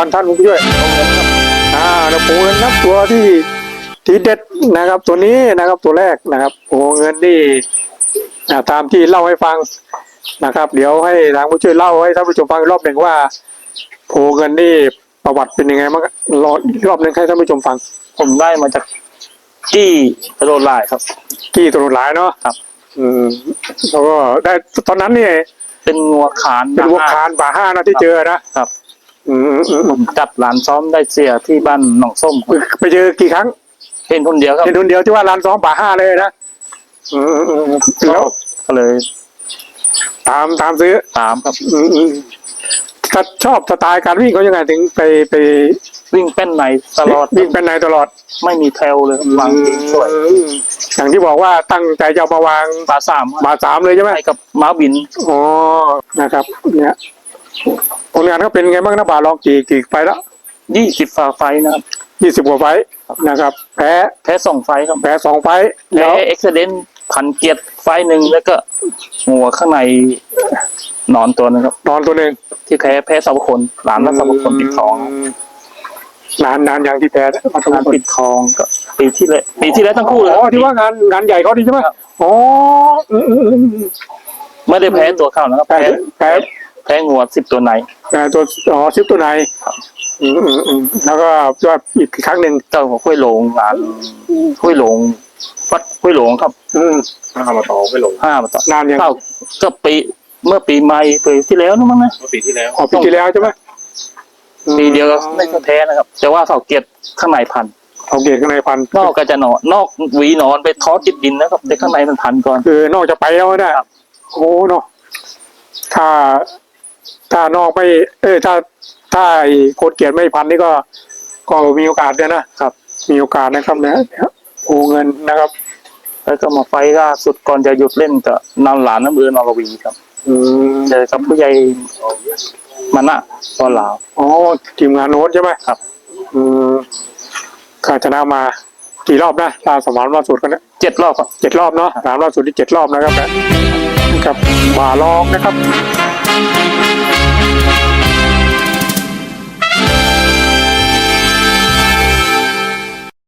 อนท่านผู้ช่วยอ่าแล้วโผเงินนับตัวที่ที่เด็ดนะครับ ตัวนี้นะครับตัวแรกนะครับโผเงินนี่อ่าตามที่เล่าให้ฟังนะครับ เดี๋ยวให้ทางผู้ช่วยเล่าให้ท่านผู้ชมฟังอีกรอบหนึ่งว่าโผเงินนี่ประวัติเป็นยังไงบ้างรออีกรอบหนึ่งให้ท่านผู้ชมฟัง ผมได้มาจากจี้โรลไลน์ครับ กี่ตัวหลายเนาะครับอืมแล้วก็ได้ตอนนั้นเนี่ยเป็นงัวขานเป็นวัวคานป่าห้านะที่เจอนะครับอืมอืมอืผมม จัดหลานซ้อมได้เสียที่บ้านหนองส้มไปเจอกี่ครั้งเห็นคนเดียวครับเห็นคนเดียวที่ว่าร้านซ้อมป่าห้าเลยนะแล้วก็เลย ตามตามซื้อตามครับอืถ้าชอบสไตล์การวิ่งเขายังไงถึงไปไปวิ่งเป็นไหนตลอดวิ่งเป็นในตลอด ไม่มีแทวเลยวางเองสวยอย่างที่บอกว่าตั้งใจจะเอามาวางปลาสามบาสามเลยใช่ไหมกับม้าบินอ๋อนะครับ เนี่ย ผลงานเขาเป็นไงบ้างนะบาทลองกี่กี่ไฟแล้วยี่สิบฝาไฟนะครับยี่สิบกว่าไฟต์นะครับ แพ้แพ้สองไฟครับแพ้สองไฟต์แพ้แล้วเอ็กซ์เดนพันเกียรติไฟหนึ่งแล้วก็หัวข้างในหนอนตัวนึงครับนอนตัวหนึ่งที่แพ้แพ้สาวคนหลานรักสาวคนปิดทองมนานนานอย่างที่แพ้มาทำงานปิดทองก็ปีที่แล้วปีที่แล้วทั้งคู่เลยอ๋อที่ว่างานงานใหญ่เขาดีใช่ไหมอ๋ออืมอืมอืมอืมไม่ได้แพ้ตัวเข้านะครับแพ้แพ้ แพ้แพ้งัวสิบตัวไหนแพ้ตัวอ๋อซิปตัวไหนอืมอืมอืมแล้วก็ว่าอีกครั้งหนึ่งเจ้าของห้วยโหลงหลานห้วยโหลงวัดห้วยโหลงครับอืมห้ามาต่อไม่ลงห้ามาต่อนานยังเข้าก็ปีเมื่อปีใหม่ปีที่แล้วนะมั้งนะ เมื่อปีที่แล้วอ๋อปีที่แล้วใช่ไหมปีเดียวก็ไม่แพ้นะครับ แต่ว่าเขาเก็บข้างในพันเขาเกตข้างในพันนอกก็จะนอนนอกหวีนอนไปทอดติดดินนะครับแต่ข้างในมันพันก่อน คือนอกจะไปแล้วนะโอ้เนาะถ้า ถ้านอกไม่เออถ้าถ้าไอ้โคตรเกียรติไม่พันนี่ก็ก็มีโอกาสเนี่ยนะครับ มีโอกาสนะครับนะโอ้เงินนะครับ แล้วก็มาไฟล์ล่าสุดก่อนจะหยุดเล่นก็นำหลานน้ำเบือนอรวีครับอืมเจอกับผู้ใหญ่มานะตอนลาวอ๋อทีมงานโน้ตใช่ไหมครับอืมข้าชนะมากี่รอบนะลาสมานล่าสุดกันเนี่ยเจ็ดรอบครับเจ็ดรอบเนาะสามล่าสุดที่เจ็ดรอบนะครับนะครับบาลองนะครับ Thank you.